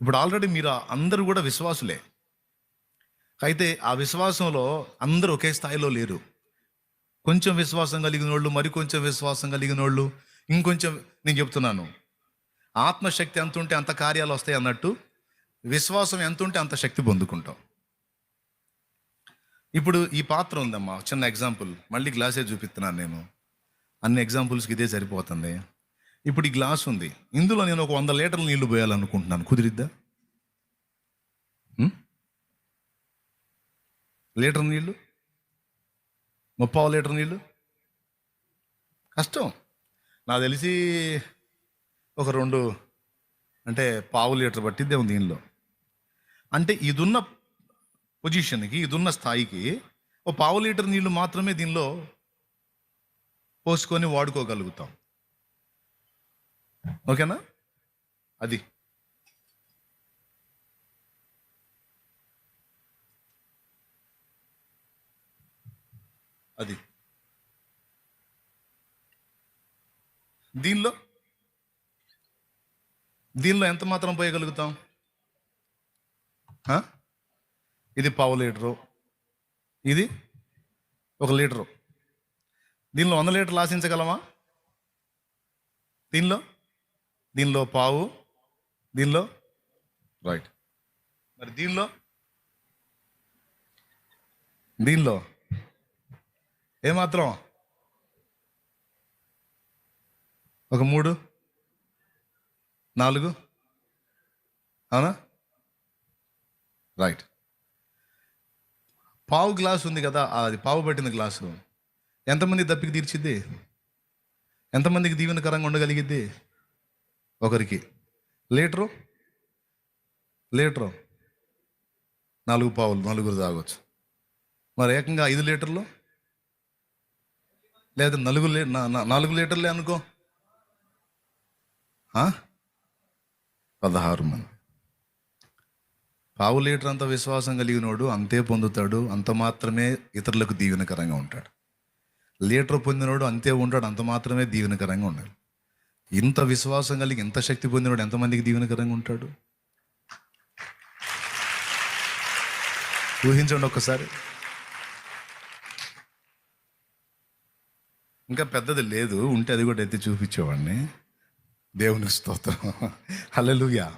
ఇప్పుడు ఆల్రెడీ మీరు అందరూ కూడా విశ్వాసులే. అయితే ఆ విశ్వాసంలో అందరూ ఒకే స్థాయిలో లేరు. కొంచెం విశ్వాసం కలిగిన వాళ్ళు మరి కొంచెం విశ్వాసం కలిగిన వాళ్ళు ఇంకొంచెం నేను చెప్తున్నాను. ఆత్మశక్తి ఎంత ఉంటే అంత కార్యాలు వస్తాయి అన్నట్టు విశ్వాసం ఎంత ఉంటే అంత శక్తి పొందుకుంటాం. ఇప్పుడు ఈ పాత్ర ఉందమ్మా చిన్న ఎగ్జాంపుల్ మళ్ళీ గ్లాసే చూపిస్తున్నాను నేను. అన్ని ఎగ్జాంపుల్స్కి ఇదే సరిపోతుంది. ఇప్పుడు ఈ గ్లాస్ ఉంది. ఇందులో నేను ఒక వంద లీటర్ల నీళ్ళు పోయాలనుకుంటున్నాను. కుదిరిద్దా? లీటర్ నీళ్ళు ముప్పావు లీటర్ నీళ్ళు కష్టం. నాకు తెలిసి ఒక రెండు అంటే పావు లీటర్ పట్టిద్దే ఉంది దీనిలో. అంటే ఇదున్న పొజిషన్కి ఇదున్న స్థాయికి ఓ పావు లీటర్ నీళ్ళు మాత్రమే దీనిలో పోసుకొని వాడుకోగలుగుతాం. ఓకేనా? అది. అది. దీనిలో? దీనిలో ఎంత మాత్రం పోయగలుగుతాం? ఇది పావు లీటరు. ఇది ఒక లీటరు. దీనిలో వంద లీటర్లు ఆశించగలమా? దీనిలో? దీనిలో పావు దీనిలో? రైట్ మరి దీనిలో? దీనిలో? ఏమాత్రం? ఒక మూడు? నాలుగు? అవునా? రైట్ పావు గ్లాస్ ఉంది కదా అది పావు పట్టిన గ్లాసు. ఎంతమంది దప్పికి తీర్చిద్ది? ఎంతమందికి దీవెనకరంగా ఉండగలిగిద్ది? ఒకరికి. లీటరు? లీటరు. నాలుగు పావులు నలుగురు తాగొచ్చు. మరి ఏకంగా ఐదు లీటర్లు? లేదా నలుగురు లీ నాలుగు లీటర్లే అనుకో. పదహారు మంది. పావు లీటర్ అంత విశ్వాసం కలిగినోడు అంతే పొందుతాడు అంత మాత్రమే ఇతరులకు దీవెనకరంగా ఉంటాడు. లీటర్ పొందినోడు అంతే ఉంటాడు అంత మాత్రమే దీవెనకరంగా ఉండాలి ఇంత విశ్వాసం కలిగి ఇంత శక్తి పొందినోడు ఎంతమందికి దీవెనకరంగా ఉంటాడు? ఊహించండి ఒక్కసారి. ఇంకా పెద్దది లేదు ఉంటే అది కూడా ఎత్తి చూపించేవాడిని. దేవునికి స్తోత్రం. హల్లెలూయా.